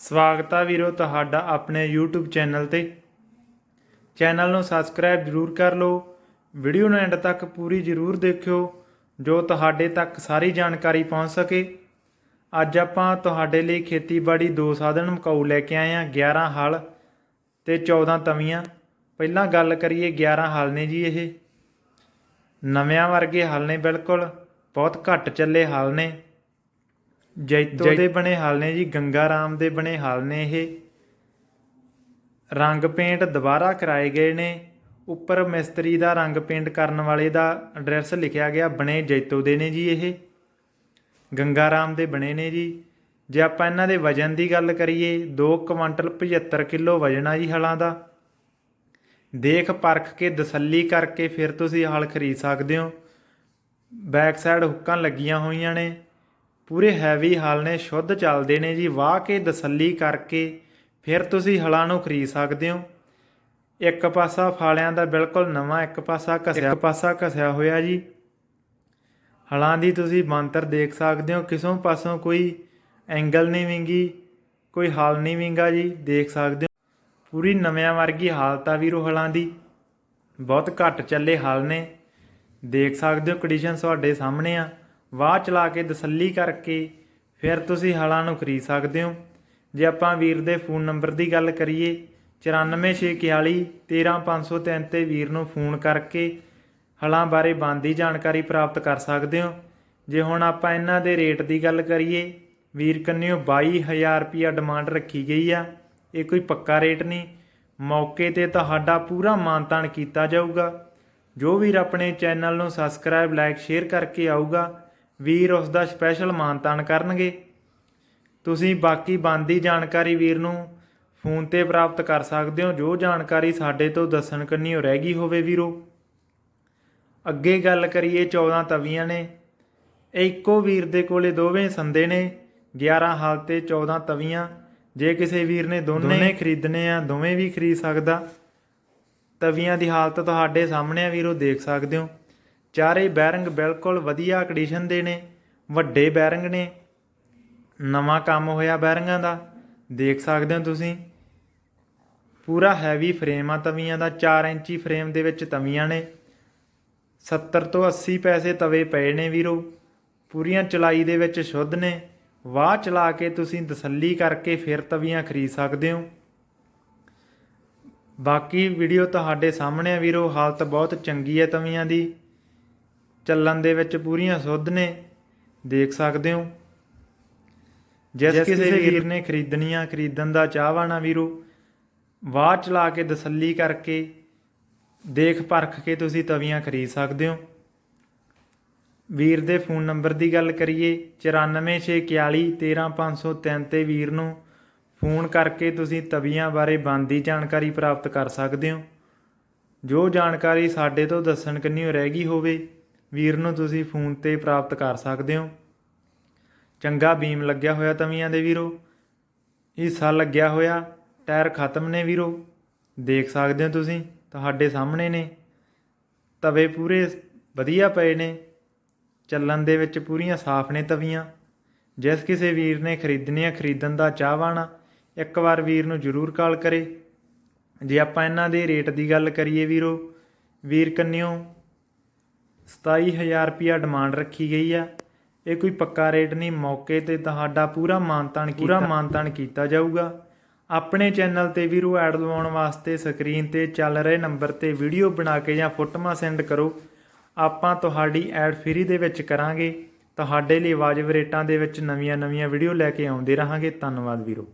ਸਵਾਗਤ ਆ ਵੀਰੋ ਤੁਹਾਡਾ ਆਪਣੇ YouTube ਚੈਨਲ ਤੇ। ਚੈਨਲ ਨੂੰ ਸਬਸਕ੍ਰਾਈਬ ਜ਼ਰੂਰ ਕਰ ਲਓ। ਵੀਡੀਓ ਨੂੰ ਐਂਡ ਤੱਕ ਪੂਰੀ ਜ਼ਰੂਰ ਦੇਖਿਓ, ਜੋ ਤੁਹਾਡੇ ਤੱਕ ਸਾਰੀ ਜਾਣਕਾਰੀ ਪਹੁੰਚ ਸਕੇ। ਅੱਜ ਆਪਾਂ ਤੁਹਾਡੇ ਲਈ ਖੇਤੀਬਾੜੀ ਦੋ ਸਾਧਨ ਮਕਾਊ ਲੈ ਕੇ ਆਏ ਆ 11 ਹਲ ਤੇ 14 ਤਵੀਆਂ। ਪਹਿਲਾਂ ਗੱਲ ਕਰੀਏ 11 ਹਲ ਨੇ ਜੀ ਇਹ। ਨਵਿਆਂ ਵਰਗੇ ਹਲ ਨੇ ਬਿਲਕੁਲ, ਬਹੁਤ ਘੱਟ ਚੱਲੇ ਹਲ ਨੇ। ਜੈਤੋ ਦੇ ਬਣੇ ਹਲ ਨੇ ਜੀ ਗੰਗਾ ਰਾਮ ਦੇ ਬਣੇ ਹਲ ਨੇ ਇਹ। ਰੰਗ ਪੇਂਟ ਦੁਬਾਰਾ ਕਰਾਏ ਗਏ ਨੇ। ਉੱਪਰ ਮਿਸਤਰੀ ਦਾ ਰੰਗ ਪੇਂਟ ਕਰਨ ਵਾਲੇ ਦਾ ਐਡਰੈਸ ਲਿਖਿਆ ਗਿਆ ਬਣੇ ਜੈਤੋ ਦੇ ਨੇ ਜੀ ਇਹ। ਗੰਗਾ ਰਾਮ ਦੇ ਬਣੇ ਨੇ ਜੀ। ਜੇ ਆਪਾਂ ਇਹਨਾਂ ਦੇ ਵਜਨ ਦੀ ਗੱਲ ਕਰੀਏ 2 ਕੁਇੰਟਲ 75 ਕਿਲੋ ਵਜਨ ਆ ਜੀ ਹਲਾਂ ਦਾ। ਦੇਖ ਪਰਖ ਕੇ ਤਸੱਲੀ ਕਰਕੇ ਫਿਰ ਤੁਸੀਂ ਹਲ ਖਰੀਦ ਸਕਦੇ ਹੋ। ਬੈਕ ਸਾਈਡ ਹੁੱਕਾਂ ਲੱਗੀਆਂ ਹੋਈਆਂ ਨੇ। ਪੂਰੇ ਹੈਵੀ ਹਲ ਨੇ, ਸ਼ੁੱਧ ਚੱਲਦੇ ਨੇ ਜੀ। ਵਾਹ ਕੇ ਤਸੱਲੀ ਕਰਕੇ ਫਿਰ ਤੁਸੀਂ ਹਲਾਂ ਨੂੰ ਖਰੀਦ ਸਕਦੇ ਹੋ। ਇੱਕ ਪਾਸਾ ਫਾਲਿਆਂ ਦਾ ਬਿਲਕੁਲ ਨਵਾਂ, ਇੱਕ ਪਾਸਾ ਘਸਿਆ, ਇੱਕ ਪਾਸਾ ਘਸਿਆ ਹੋਇਆ ਜੀ। ਹਲਾਂ ਦੀ ਤੁਸੀਂ ਬਣਤਰ ਦੇਖ ਸਕਦੇ ਹੋ। ਕਿਸੋਂ ਪਾਸੋਂ ਕੋਈ ਐਂਗਲ ਨਹੀਂ ਵਿੰਗੀ, ਕੋਈ ਹਲ ਨਹੀਂ ਵਿੰਗਾ ਜੀ, ਦੇਖ ਸਕਦੇ ਹੋ। ਪੂਰੀ ਨਵਿਆਂ ਵਰਗੀ ਹਾਲਤ ਆ ਵੀਰੋ ਹਲਾਂ ਦੀ। ਬਹੁਤ ਘੱਟ ਚੱਲੇ ਹਲ ਨੇ। ਦੇਖ ਸਕਦੇ ਹੋ ਕੰਡੀਸ਼ਨ ਤੁਹਾਡੇ ਸਾਹਮਣੇ ਆ। ਵਾਹ ਚਲਾ ਕੇ ਤਸੱਲੀ ਕਰਕੇ ਫਿਰ ਤੁਸੀਂ ਹਲਾਂ ਨੂੰ ਖਰੀਦ ਸਕਦੇ ਹੋ। ਜੇ ਆਪਾਂ ਵੀਰ ਦੇ ਫੋਨ ਨੰਬਰ ਦੀ ਗੱਲ ਕਰੀਏ 94641 13503 ਤੇ ਵੀਰ ਨੂੰ ਫੋਨ ਕਰਕੇ ਹਲਾਂ ਬਾਰੇ ਬੰਦੀ ਜਾਣਕਾਰੀ ਪ੍ਰਾਪਤ ਕਰ ਸਕਦੇ ਹੋ। ਜੇ ਹੁਣ ਆਪਾਂ ਇਹਨਾਂ ਦੇ ਰੇਟ ਦੀ ਗੱਲ ਕਰੀਏ, ਵੀਰ ਕੰਨਿਓ 22000 ਰੁਪਿਆ ਡਿਮਾਂਡ ਰੱਖੀ ਗਈ ਆ। ਇਹ ਕੋਈ ਪੱਕਾ ਰੇਟ ਨਹੀਂ। ਮੌਕੇ ਤੇ ਤੁਹਾਡਾ ਪੂਰਾ ਮਾਨਤਾਨ ਕੀਤਾ ਜਾਊਗਾ। ਜੋ ਵੀਰ ਆਪਣੇ ਚੈਨਲ ਨੂੰ ਸਬਸਕ੍ਰਾਈਬ ਲਾਈਕ ਸ਼ੇਅਰ ਕਰਕੇ ਆਊਗਾ ਵੀਰ ਉਸ ਦਾ ਸਪੈਸ਼ਲ ਮਾਨਤਾਨ ਕਰਨਗੇ। ਤੁਸੀਂ ਬਾਕੀ ਬੰਦੀ ਜਾਣਕਾਰੀ ਵੀਰ ਨੂੰ ਫੋਨ ਤੇ ਪ੍ਰਾਪਤ ਕਰ ਸਕਦੇ ਹੋ। ਜੋ ਜਾਣਕਾਰੀ ਸਾਡੇ ਤੋਂ ਦੱਸਣ ਕੰਨੀਓ ਰਹਿ ਗਈ ਹੋਵੇ ਵੀਰੋ। ਅੱਗੇ ਗੱਲ ਕਰੀਏ 14 ਤਵੀਆਂ ਨੇ। ਇੱਕੋ ਵੀਰ ਦੇ ਕੋਲੇ ਦੋਵੇਂ ਸੰਦੇ ਨੇ। 11 ਹਾਲ ਤੇ 14 ਤਵੀਆਂ। ਜੇ ਕਿਸੇ ਵੀਰ ਨੇ ਦੋਨੇ ਖਰੀਦਣੇ ਆ ਦੋਵੇਂ ਵੀ ਖਰੀਦ ਸਕਦਾ। ਤਵੀਆਂ ਦੀ ਹਾਲਤ ਤੁਹਾਡੇ ਸਾਹਮਣੇ ਆ ਵੀਰੋ ਦੇਖ ਸਕਦੇ ਹੋ। ਚਾਰੇ ਬੈਰਿੰਗ ਬਿਲਕੁਲ ਵਧੀਆ ਕੰਡੀਸ਼ਨ ਦੇ ਨੇ, ਵੱਡੇ ਬੈਰਿੰਗ ਨੇ। ਨਵਾਂ ਕੰਮ ਹੋਇਆ ਬੈਰਿੰਗਾਂ ਦਾ, ਦੇਖ ਸਕਦੇ ਹੋ ਤੁਸੀਂ। ਪੂਰਾ ਹੈਵੀ ਫਰੇਮ ਆ ਤਵੀਆਂ ਦਾ 4 ਇੰਚੀ ਫਰੇਮ ਦੇ ਵਿੱਚ ਤਵੀਆਂ ਨੇ। 70 ਤੋਂ 80 ਪੈਸੇ ਤਵੇ ਪਏ ਨੇ ਵੀਰੋ। ਪੂਰੀਆਂ ਚਲਾਈ ਦੇ ਵਿੱਚ ਸ਼ੁੱਧ ਨੇ। ਵਾਹ ਚਲਾ ਕੇ ਤੁਸੀਂ ਤਸੱਲੀ ਕਰਕੇ ਫਿਰ ਤਵੀਆਂ ਖਰੀਦ ਸਕਦੇ ਹੋ। ਬਾਕੀ ਵੀਡੀਓ ਤੁਹਾਡੇ ਸਾਹਮਣੇ ਆ ਵੀਰੋ, ਹਾਲਤ ਬਹੁਤ ਚੰਗੀ ਹੈ ਤਵੀਆਂ ਦੀ। ਚੱਲਣ ਦੇ ਵਿੱਚ ਪੂਰੀਆਂ ਸ਼ੁੱਧ ਨੇ ਦੇਖ ਸਕਦੇ ਹੋ। ਜਿਸ ਕਿਸੇ ਵੀਰ ਨੇ ਖਰੀਦਣੀਆਂ ਖਰੀਦਣ ਦਾ ਚਾਹਵਾਨਾ ਵੀਰੋ ਵਾਹ ਚਲਾ ਕੇ ਤਸੱਲੀ ਕਰਕੇ ਦੇਖ ਪਰਖ ਕੇ ਤੁਸੀਂ ਤਵੀਆਂ ਖਰੀਦ ਸਕਦੇ ਹੋ। ਵੀਰ ਦੇ ਫੋਨ ਨੰਬਰ ਦੀ ਗੱਲ ਕਰੀਏ 9464413503 ਤੇ ਵੀਰ ਨੂੰ ਫੋਨ ਕਰਕੇ ਤੁਸੀਂ ਤਵੀਆਂ ਬਾਰੇ ਬੰਦੀ ਜਾਣਕਾਰੀ ਪ੍ਰਾਪਤ ਕਰ ਸਕਦੇ ਹੋ। ਜੋ ਜਾਣਕਾਰੀ ਸਾਡੇ ਤੋਂ ਦੱਸਣ ਕੰਨੀਓ ਰਹਿ ਗਈ ਹੋਵੇ ਵੀਰ ਨੂੰ ਤੁਸੀਂ ਫੋਨ ਤੇ ਪ੍ਰਾਪਤ ਕਰ ਸਕਦੇ ਹੋ। ਚੰਗਾ ਬੀਮ ਲੱਗਿਆ ਹੋਇਆ ਤਵੀਆਂ ਦੇ ਵੀਰੋ। ਹਿੱਸਾ ਲੱਗਿਆ ਹੋਇਆ, ਟਾਇਰ ਖਤਮ ਨੇ ਵੀਰੋ। ਦੇਖ ਸਕਦੇ ਹੋ ਤੁਸੀਂ, ਤੁਹਾਡੇ ਸਾਹਮਣੇ ਨੇ। ਤਵੇ ਪੂਰੇ ਵਧੀਆ ਪਏ ਨੇ। ਚੱਲਣ ਦੇ ਵਿੱਚ ਪੂਰੀਆਂ ਸਾਫ਼ ਨੇ ਤਵੀਆਂ। ਜਿਸ ਕਿਸੇ ਵੀਰ ਨੇ ਖਰੀਦਣੀਆਂ, ਖਰੀਦਣ ਦਾ ਚਾਹਵਾਨਾ ਇੱਕ ਵਾਰ ਵੀਰ ਨੂੰ ਜ਼ਰੂਰ ਕਾਲ ਕਰੇ। ਜੇ ਆਪਾਂ ਇਹਨਾਂ ਦੇ ਰੇਟ ਦੀ ਗੱਲ ਕਰੀਏ ਵੀਰੋ, ਵੀਰ ਕੰਨਿਓ 27000 ਰੁਪਿਆ ਡਿਮਾਂਡ ਰੱਖੀ ਗਈ ਆ। ਇਹ ਕੋਈ ਪੱਕਾ ਰੇਟ ਨਹੀਂ। ਮੌਕੇ ਤੇ ਤੁਹਾਡਾ ਪੂਰਾ ਮਾਨਤਾਨ ਪੂਰਾ ਮਾਨਤਾਨ ਕੀਤਾ ਜਾਊਗਾ। ਆਪਣੇ ਚੈਨਲ ਤੇ ਵੀਰੋ ਐਡ ਲਵਾਉਣ ਵਾਸਤੇ ਸਕਰੀਨ ਤੇ ਚੱਲ ਰਹੇ ਨੰਬਰ ਤੇ ਵੀਡੀਓ ਬਣਾ ਕੇ ਜਾਂ ਫੋਟੋਆਂ ਸੈਂਡ ਕਰੋ। ਆਪਾਂ ਤੁਹਾਡੀ ਐਡ ਫ੍ਰੀ ਦੇ ਵਿੱਚ ਕਰਾਂਗੇ। ਤੁਹਾਡੇ ਲਈ ਵਾਜਬ ਰੇਟਾਂ ਦੇ ਵਿੱਚ ਨਵੀਆਂ-ਨਵੀਆਂ ਵੀਡੀਓ ਲੈ ਕੇ ਆਉਂਦੇ ਰਹਾਂਗੇ। ਧੰਨਵਾਦ ਵੀਰੋ।